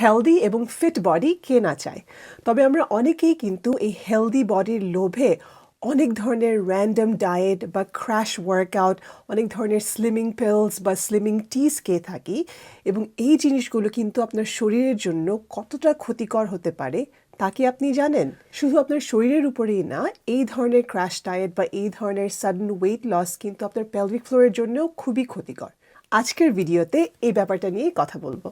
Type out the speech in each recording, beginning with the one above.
Healthy এবং fit body কে না চায়। তবে আমরা অনেকেই কিন্তু এই হেলদি বডির লোভে অনেক ধরনের র্যান্ডম ডায়েট বা ক্র্যাশ ওয়ার্কআউট অনেক ধরনের স্লিমিং পিলস বা স্লিমিং টিস খেয়ে থাকি এবং এই জিনিসগুলো কিন্তু আপনার শরীরের জন্য কতটা ক্ষতিকর হতে পারে তা কি আপনি জানেন? শুধু আপনার শরীরের উপরেই না, এই ধরনের ক্র্যাশ ডায়েট বা এই ধরনের সাডেন ওয়েট লস কিন্তু আপনার পেলভিক ফ্লোরের জন্যও খুবই ক্ষতিকর। আজকের ভিডিওতে এই ব্যাপারটা নিয়ে কথা বলব।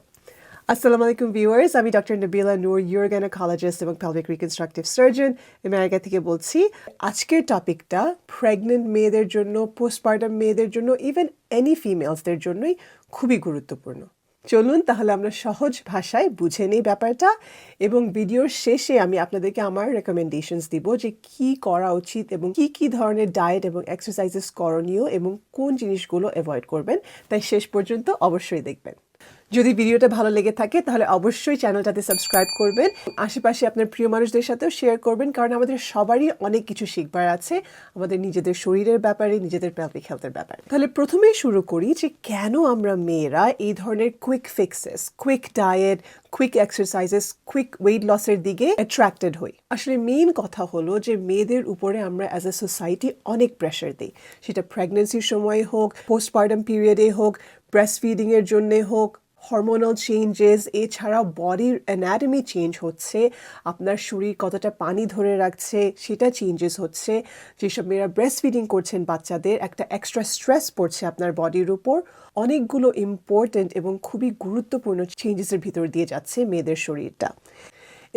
আসসালামু আলাইকুম ভিউয়ার্স আমি ডক্টর নবিলা নূর ইউর গ্যানাকোলজিস্ট এবং পেলভিক রিকনস্ট্রাকটিভ সার্জন আমেরিকা থেকে বলছি, আজকের টপিকটা প্রেগনেন্ট মেয়েদের জন্য পোস্টপার্টাম মেয়েদের জন্য ইভেন এনি ফিমেলসদের জন্যই খুবই গুরুত্বপূর্ণ। চলুন তাহলে আমরা সহজ ভাষায় বুঝে নিই ব্যাপারটা এবং ভিডিওর শেষে আমি আপনাদেরকে আমার রেকমেন্ডেশনস দিব যে কি করা উচিত এবং কি কি ধরনের ডায়েট এবং এক্সারসাইজেস করণীয় এবং কোন জিনিসগুলো অ্যাভয়েড করবেন। তাই শেষ পর্যন্ত অবশ্যই দেখবেন। যদি ভিডিওটা ভালো লেগে থাকে, তাহলে অবশ্যই চ্যানেলটাতে সাবস্ক্রাইব করবেন। আশেপাশে আপনার প্রিয় মানুষদের সাথেও শেয়ার করবেন, কারণ আমাদের সবারই অনেক কিছু শিখবার আছে, আমাদের নিজেদের শরীরের ব্যাপারে, নিজেদের পেলভিক হেলথের ব্যাপারে। তাহলে প্রথমেই শুরু করি যে কেন আমরা মেয়েরা এই ধরনের quick fixes quick diet quick exercises quick weight লসের দিকে অ্যাট্রাক্টেড হই। আসলে মেইন কথা হলো যে মেয়েদের উপরে আমরা অ্যাজ এ সোসাইটি অনেক প্রেশার দিই। সেটা প্রেগনেন্সির সময় হোক পোস্টপার্টাম পিরিয়ডে হোক ব্রেস্ট ফিডিংয়ের জন্যে হোক হরমোনাল চেঞ্জেস এছাড়াও বডির অ্যানাটমি চেঞ্জ হচ্ছে, আপনার শরীর কতটা পানি ধরে রাখছে, সেটা চেঞ্জেস হচ্ছে, যেসব মেয়েরা ব্রেস্ট ফিডিং করছেন বাচ্চাদের, একটা এক্সট্রা স্ট্রেস পড়ছে আপনার বডির উপর, অনেকগুলো ইম্পর্টেন্ট এবং খুবই গুরুত্বপূর্ণ চেঞ্জেসের ভিতর দিয়ে যাচ্ছে মেয়েদের শরীরটা।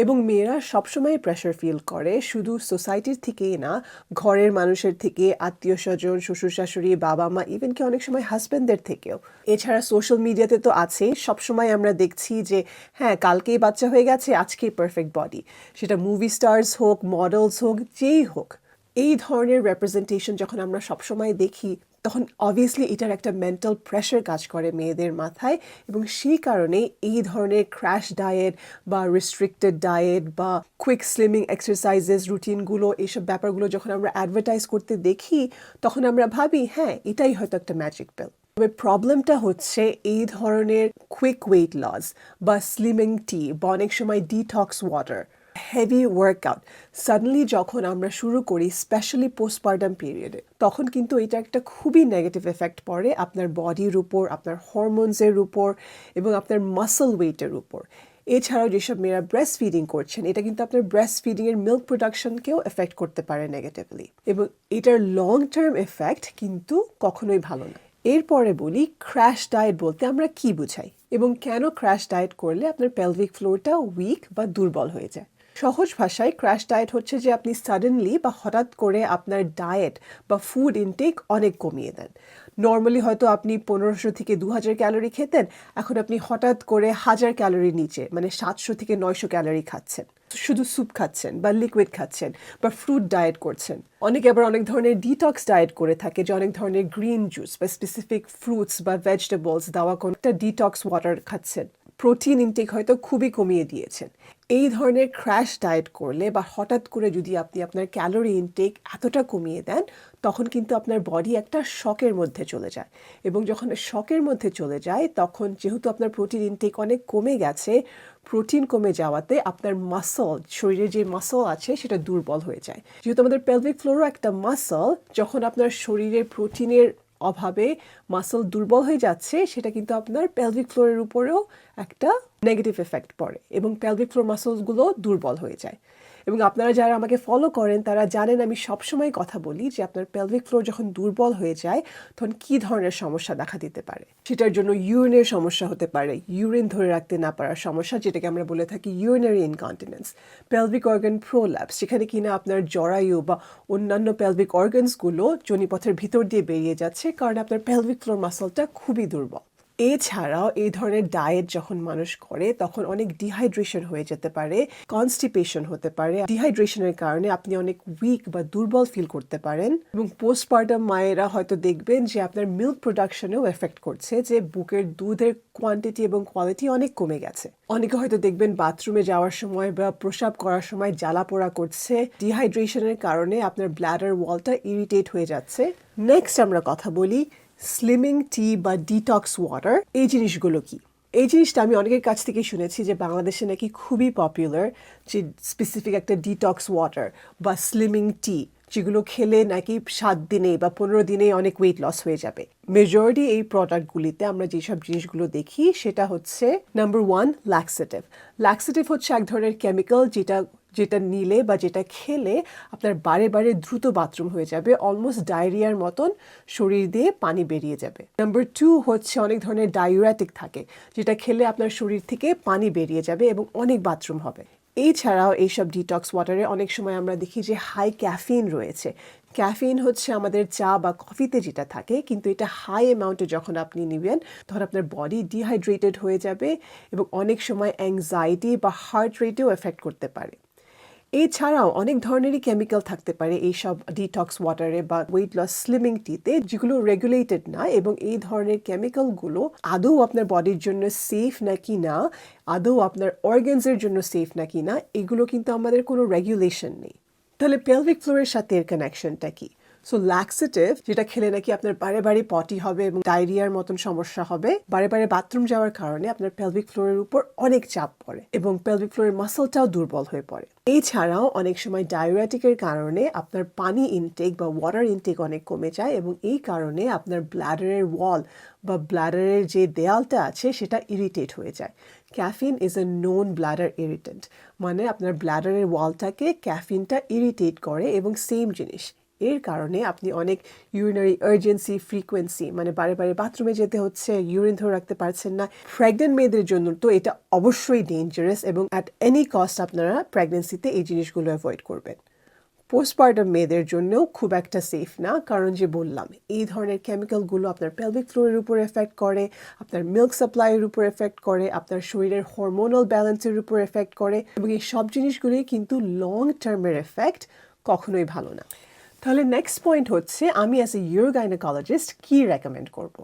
এবং মেয়েরা সবসময় প্রেশার ফিল করে, শুধু সোসাইটির থেকেই না, ঘরের মানুষের থেকে আত্মীয় স্বজন শ্বশুর শাশুড়ি বাবা মা ইভেন কি অনেক সময় হাজব্যান্ডদের থেকেও। এছাড়া সোশ্যাল মিডিয়াতে তো আছেই সবসময় আমরা দেখছি যে হ্যাঁ কালকেই বাচ্চা হয়ে গেছে, আজকেই পারফেক্ট বডি সেটা মুভি স্টার্স হোক মডেলস হোক, যেই হোক। এই ধরনের রেপ্রেজেন্টেশন যখন আমরা সবসময় দেখি তখন অবভিয়াসলি এটার একটা মেন্টাল প্রেশার কাজ করে মেয়েদের মাথায় এবং সেই কারণে এই ধরনের ক্র্যাশ ডায়েট বা রিস্ট্রিক্টেড ডায়েট বা কুইক স্লিমিং এক্সারসাইজেস রুটিনগুলো এইসব ব্যাপারগুলো যখন আমরা অ্যাডভার্টাইজ করতে দেখি, তখন আমরা ভাবি হ্যাঁ এটাই হয়তো একটা ম্যাজিক পেল তবে প্রবলেমটা হচ্ছে এই ধরনের কুইক ওয়েট লস বা স্লিমিং টি বা অনেক সময় detox water heavy workout suddenly যখন আমরা শুরু করি স্পেশালি পোস্টপার্টাম পিরিয়ডে তখন কিন্তু এটা একটা খুবই নেগেটিভ এফেক্ট পড়ে আপনার বডির উপর, আপনার হরমোনসের উপর এবং আপনার মাসল ওয়েটের উপর। এছাড়াও যেসব মেয়েরা ব্রেস্ট ফিডিং করছেন, এটা কিন্তু আপনার ব্রেস্ট ফিডিংয়ের মিল্ক প্রোডাকশনকেও এফেক্ট করতে পারে নেগেটিভলি এবং এটার লং টার্ম এফেক্ট কিন্তু কখনোই ভালো না। এরপরে বলি ক্র্যাশ ডায়েট বলতে আমরা কি বুঝাই? এবং কেন ক্র্যাশ ডায়েট করলে আপনার পেলভিক ফ্লোরটা উইক বা দুর্বল হয়ে যায়? সহজ ভাষায় ক্র্যাশ ডায়েট হচ্ছে যে আপনি সাডেনলি বা হঠাৎ করে আপনার ডায়েট বা ফুড ইনটেক অনেক কমিয়ে দেন। নর্মালি হয়তো আপনি পনেরোশো থেকে দু হাজার ক্যালোরি খেতেন, এখন আপনি হঠাৎ করে হাজার ক্যালোরি নিচে মানে সাতশো থেকে নয়শো ক্যালোরি খাচ্ছেন। শুধু স্যুপ খাচ্ছেন বা লিকুইড খাচ্ছেন বা ফ্রুট ডায়েট করছেন। অনেকে আবার অনেক ধরনের ডিটক্স ডায়েট করে থাকে, যে অনেক ধরনের গ্রিন জুস বা স্পেসিফিক ফ্রুটস বা ভেজিটেবলস দেওয়া কোনো একটা ডিটক্স ওয়াটার খাচ্ছেন। প্রোটিন ইনটেক হয়তো খুবই কমিয়ে দিয়েছেন। এই ধরনের ক্র্যাশ ডায়েট করলে বা হঠাৎ করে যদি আপনি আপনার ক্যালোরি ইনটেক এতটা কমিয়ে দেন, তখন কিন্তু আপনার বডি একটা শকের মধ্যে চলে যায়। এবং যখন শকের মধ্যে চলে যায়, তখন যেহেতু আপনার প্রোটিন ইনটেক অনেক কমে গেছে প্রোটিন কমে যাওয়াতে আপনার মাসল শরীরে যে মাসল আছে, সেটা দুর্বল হয়ে যায়। যেহেতু আমাদের পেলভিক ফ্লোরও একটা মাসল যখন আপনার শরীরের প্রোটিনের অভাবে মাসল দুর্বল হয়ে যাচ্ছে, সেটা কিন্তু আপনার পেলভিক ফ্লোরের উপরেও একটা নেগেটিভ এফেক্ট পড়ে এবং পেলভিক ফ্লোর মাসলসগুলো দুর্বল হয়ে যায়। এবং আপনারা যারা আমাকে ফলো করেন, তারা জানেন আমি সবসময় কথা বলি যে আপনার পেলভিক ফ্লোর যখন দুর্বল হয়ে যায়, তখন কী ধরনের সমস্যা দেখা দিতে পারে? সেটার জন্য ইউরিনের সমস্যা হতে পারে ইউরিন ধরে রাখতে না পারার সমস্যা, যেটাকে আমরা বলে থাকি urinary incontinence pelvic organ prolapse সেখানে কিনা আপনার জরায়ু বা অন্যান্য পেলভিক অর্গানসগুলো জনিপথের ভিতর দিয়ে বেরিয়ে যাচ্ছে, কারণ আপনার পেলভিক ফ্লোর মাসলটা খুবই দুর্বল। এছাড়াও এই ধরনের ডায়েট যখন মানুষ করে, তখন অনেক ডিহাইড্রেশন হয়ে যেতে পারে কনস্টিপেশন হতে পারে। ডিহাইড্রেশনের কারণে আপনি অনেক উইক বা দুর্বল ফিল করতে পারেন এবং পোস্টপার্টাম মায়েরা হয়তো দেখবেন যে আপনার মিল্ক প্রোডাকশনেও এফেক্ট করছে, যে বুকের দুধের কোয়ান্টিটি এবং কোয়ালিটি অনেক কমে গেছে। অনেকে হয়তো দেখবেন বাথরুমে যাওয়ার সময় বা প্রসাব করার সময় জ্বালা পোড়া করছে। ডিহাইড্রেশনের কারণে আপনার ব্ল্যাডার ওয়ালটা ইরিটেট হয়ে যাচ্ছে। নেক্সট আমরা কথা বলি স্লিমিং টি বা ডিটক্স ওয়াটার এই জিনিসগুলো কি? এই জিনিসটা আমি অনেকের কাছ থেকে শুনেছি যে বাংলাদেশে নাকি খুবই পপুলার যে স্পেসিফিক একটা ডিটক্স ওয়াটার বা স্লিমিং টি যেগুলো খেলে নাকি সাত দিনে বা পনেরো দিনে অনেক ওয়েট লস হয়ে যাবে। মেজরিটি এই প্রোডাক্টগুলিতে আমরা যেসব জিনিসগুলো দেখি, সেটা হচ্ছে নাম্বার ওয়ান ল্যাক্সেটিভ ল্যাক্সেটিভ হচ্ছে এক ধরনের কেমিক্যাল যেটা যেটা নিলে বা যেটা খেলে আপনার বারে বারে দ্রুত বাথরুম হয়ে যাবে অলমোস্ট ডায়রিয়ার মতন শরীর দিয়ে পানি বেরিয়ে যাবে। নাম্বার টু হচ্ছে অনেক ধরনের ডায়ুরেটিক থাকে, যেটা খেলে আপনার শরীর থেকে পানি বেরিয়ে যাবে এবং অনেক বাথরুম হবে। এছাড়াও এইসব ডিটক্স ওয়াটারে অনেক সময় আমরা দেখি যে হাই ক্যাফিন রয়েছে। ক্যাফিন হচ্ছে আমাদের চা বা কফিতে যেটা থাকে, কিন্তু এটা হাই অ্যামাউন্টে যখন আপনি নেবেন, তখন আপনার বডি ডিহাইড্রেটেড হয়ে যাবে এবং অনেক সময় অ্যাংজাইটি বা হার্ট রেটেও এফেক্ট করতে পারে। এছাড়াও অনেক ধরনেরই কেমিক্যাল থাকতে পারে, এইসব ডিটক্স ওয়াটারে বা ওয়েট লস স্লিমিং টিতে যেগুলো রেগুলেটেড না এবং এই ধরনের কেমিক্যালগুলো আদৌ আপনার বডির জন্য সেফ নাকি না, আদৌ আপনার অর্গেনসের জন্য সেফ নাকি না, এগুলো কিন্তু আমাদের কোনো রেগুলেশন নেই। তাহলে পেলভিক ফ্লোরের সাথে এর কানেকশনটা কি? সো ল্যাক্সেটিভ যেটা খেলে নাকি আপনার বারে বারে পটি হবে এবং ডায়রিয়ার মতন সমস্যা হবে, বারে বারে বাথরুম যাওয়ার কারণে আপনার পেলভিক ফ্লোরের উপর অনেক চাপ পড়ে এবং পেলভিক ফ্লোরের মাসলটাও দুর্বল হয়ে পড়ে। এছাড়াও অনেক সময় ডায়ুরেটিকের কারণে আপনার পানি ইনটেক বা ওয়াটার ইনটেক অনেক কমে যায় এবং এই কারণে আপনার ব্ল্যাডারের ওয়াল বা ব্ল্যাডারের যে দেয়ালটা আছে, সেটা ইরিটেট হয়ে যায়। Caffeine is a known bladder irritant মানে আপনার ব্ল্যাডারের ওয়ালটাকে ক্যাফিনটা ইরিটেট করে এবং সেম জিনিস এর কারণে আপনি অনেক ইউরিনারি আর্জেন্সি ফ্রিকোয়েন্সি মানে বারে বারে বাথরুমে যেতে হচ্ছে ইউরিন ধরে রাখতে পারছেন না প্রেগনেন্ট মেয়েদের জন্য তো এটা অবশ্যই ডেঞ্জারাস এবং অ্যাট এনি কস্ট আপনারা প্রেগনেন্সিতে এই জিনিসগুলো অ্যাভয়েড করবেন। পোস্টপার্টাম মেয়েদের জন্যও খুব একটা সেফ না, কারণ যে বললাম, এই ধরনের কেমিক্যালগুলো আপনার পেলভিক ফ্লোরের উপর এফেক্ট করে, আপনার মিল্ক সাপ্লাইয়ের উপর এফেক্ট করে, আপনার শরীরের হরমোনাল ব্যালেন্সের উপর এফেক্ট করে এবং এই সব জিনিসগুলোই কিন্তু লং টার্মের এফেক্ট কখনোই ভালো না। তাহলে নেক্সট পয়েন্ট হচ্ছে আমি অ্যাজ এ ইউর গাইনোকোলজিস্ট কী রেকমেন্ড করব।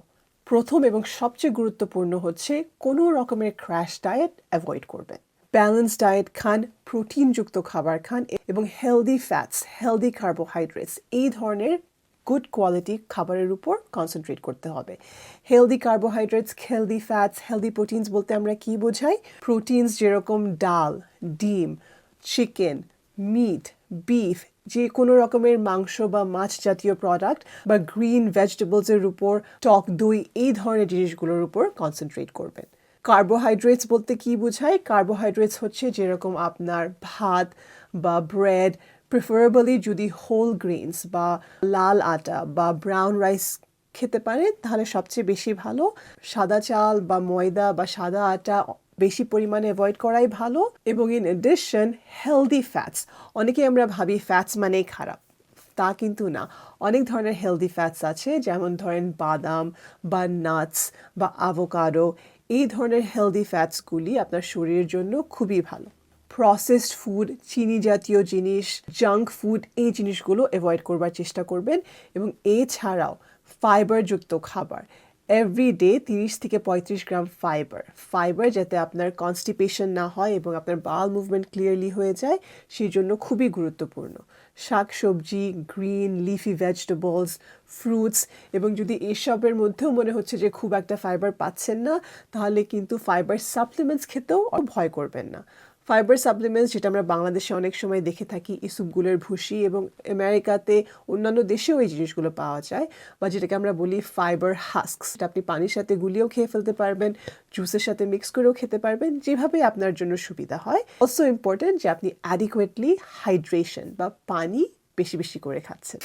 প্রথম এবং সবচেয়ে গুরুত্বপূর্ণ হচ্ছে কোনো রকমের ক্র্যাশ ডায়েট অ্যাভয়েড করবেন। ব্যালেন্স ডায়েট খান প্রোটিনযুক্ত খাবার খান এবং হেলদি ফ্যাটস হেলদি কার্বোহাইড্রেটস এই ধরনের গুড কোয়ালিটি খাবারের উপর কনসেন্ট্রেট করতে হবে। Healthy carbohydrates healthy fats healthy proteins বলতে আমরা কি বোঝাই? প্রোটিনস যেরকম ডাল, ডিম চিকেন মিট বিফ যে কোনো রকমের মাংস বা মাছ জাতীয় প্রোডাক্ট বা গ্রিন ভেজিটেবলসের উপর টক দই এই ধরনের জিনিসগুলোর উপর কনসেন্ট্রেট করবেন। কার্বোহাইড্রেটস বলতে কি বোঝায়? কার্বোহাইড্রেটস হচ্ছে যেরকম আপনার ভাত বা ব্রেড প্রিফারেবলি যদি হোল গ্রেনস বা লাল আটা বা ব্রাউন রাইস খেতে পারে তাহলে সবচেয়ে বেশি ভালো। সাদা চাল বা ময়দা বা সাদা আটা বেশি পরিমাণে অ্যাভয়েড করাই ভালো এবং ইন এডিশন হেলদি ফ্যাটস অনেকে আমরা ভাবি ফ্যাটস মানেই খারাপ, তা কিন্তু না। অনেক ধরনের হেলদি ফ্যাটস আছে, যেমন ধরেন বাদাম বা নাটস বা আভোকাডো এই ধরনের হেলদি ফ্যাটসগুলি আপনার শরীরের জন্য খুবই ভালো। প্রসেসড ফুড চিনি জাতীয় জিনিস জাঙ্ক ফুড এই জিনিসগুলো অ্যাভয়েড করবার চেষ্টা করবেন। এবং এছাড়াও ফাইবারযুক্ত খাবার। এভরি ডে তিরিশ থেকে পঁয়ত্রিশ গ্রাম ফাইবার ফাইবার যাতে আপনার কনস্টিপেশন না হয় এবং আপনার বাল মুভমেন্ট ক্লিয়ারলি হয়ে যায়, সেই জন্য খুবই গুরুত্বপূর্ণ। শাক সবজি গ্রিন লিফি ভেজিটেবলস ফ্রুটস এবং যদি এসবের মধ্যেও মনে হচ্ছে যে খুব একটা ফাইবার পাচ্ছেন না, তাহলে কিন্তু ফাইবার সাপ্লিমেন্টস খেতেও ভয় করবেন না। ফাইবার সাপ্লিমেন্টস যেটা আমরা বাংলাদেশে অনেক সময় দেখে থাকি ইসুপগুলোর ভুসি এবং আমেরিকাতে অন্যান্য দেশেও এই জিনিসগুলো পাওয়া যায়, বা যেটাকে আমরা বলি ফাইবার হাস্কস এটা আপনি পানির সাথে গুলিয়েও খেয়ে ফেলতে পারবেন জুসের সাথে মিক্স করেও খেতে পারবেন যেভাবে আপনার জন্য সুবিধা হয়। অলসো ইম্পর্টেন্ট যে আপনি অ্যাডিকুয়েটলি হাইড্রেশন বা পানি বেশি বেশি করে খাচ্ছেন।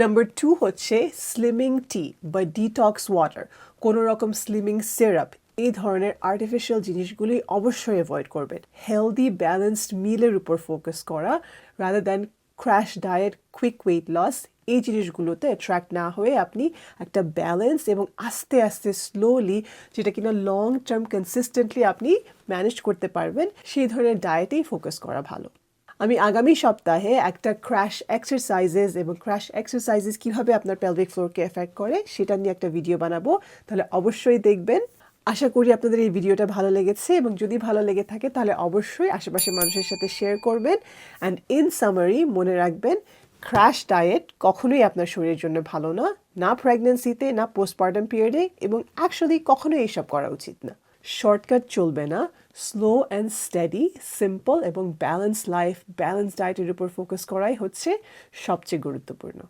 নাম্বার টু হচ্ছে স্লিমিং টি বা ডিটক্স ওয়াটার কোনো রকম স্লিমিং সিরাপ এই ধরনের আর্টিফিশিয়াল জিনিসগুলি অবশ্যই অ্যাভয়েড করবেন। হেলদি ব্যালেন্সড মিলের উপর ফোকাস করা rather than crash diet quick weight loss এই জিনিসগুলোতে অ্যাট্রাক্ট না হয়ে আপনি একটা ব্যালেন্স এবং আস্তে আস্তে স্লোলি যেটা কিনা লং টার্ম কনসিস্টেন্টলি আপনি ম্যানেজ করতে পারবেন, সেই ধরনের ডায়েটেই ফোকাস করা ভালো। আমি আগামী সপ্তাহে একটা ক্র্যাশ এক্সারসাইজেস এবং ক্র্যাশ এক্সারসাইজেস কীভাবে আপনার পেলভিক ফ্লোরকে এফেক্ট করে, সেটা নিয়ে একটা ভিডিও বানাবো, তাহলে অবশ্যই দেখবেন। আশা করি আপনাদের এই ভিডিওটা ভালো লেগেছে এবং যদি ভালো লেগে থাকে তাহলে অবশ্যই আশেপাশের মানুষের সাথে শেয়ার করবেন অ্যান্ড ইন সামারি মনে রাখবেন ক্র্যাশ ডায়েট কখনোই আপনার শরীরের জন্য ভালো না না প্রেগনেন্সিতে না পোস্টপার্টাম পিরিয়ডে এবং অ্যাকচুয়ালি কখনোই এইসব করা উচিত না। শর্টকাট চলবে না স্লো অ্যান্ড স্টেডি সিম্পল এবং ব্যালেন্স লাইফ ব্যালেন্স ডায়েটের উপর ফোকাস করাই হচ্ছে সবচেয়ে গুরুত্বপূর্ণ।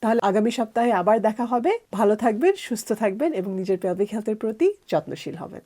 তাহলে আগামী সপ্তাহে আবার দেখা হবে। ভালো থাকবেন, সুস্থ থাকবেন এবং নিজের পেলভিক হেলথের প্রতি যত্নশীল হবেন।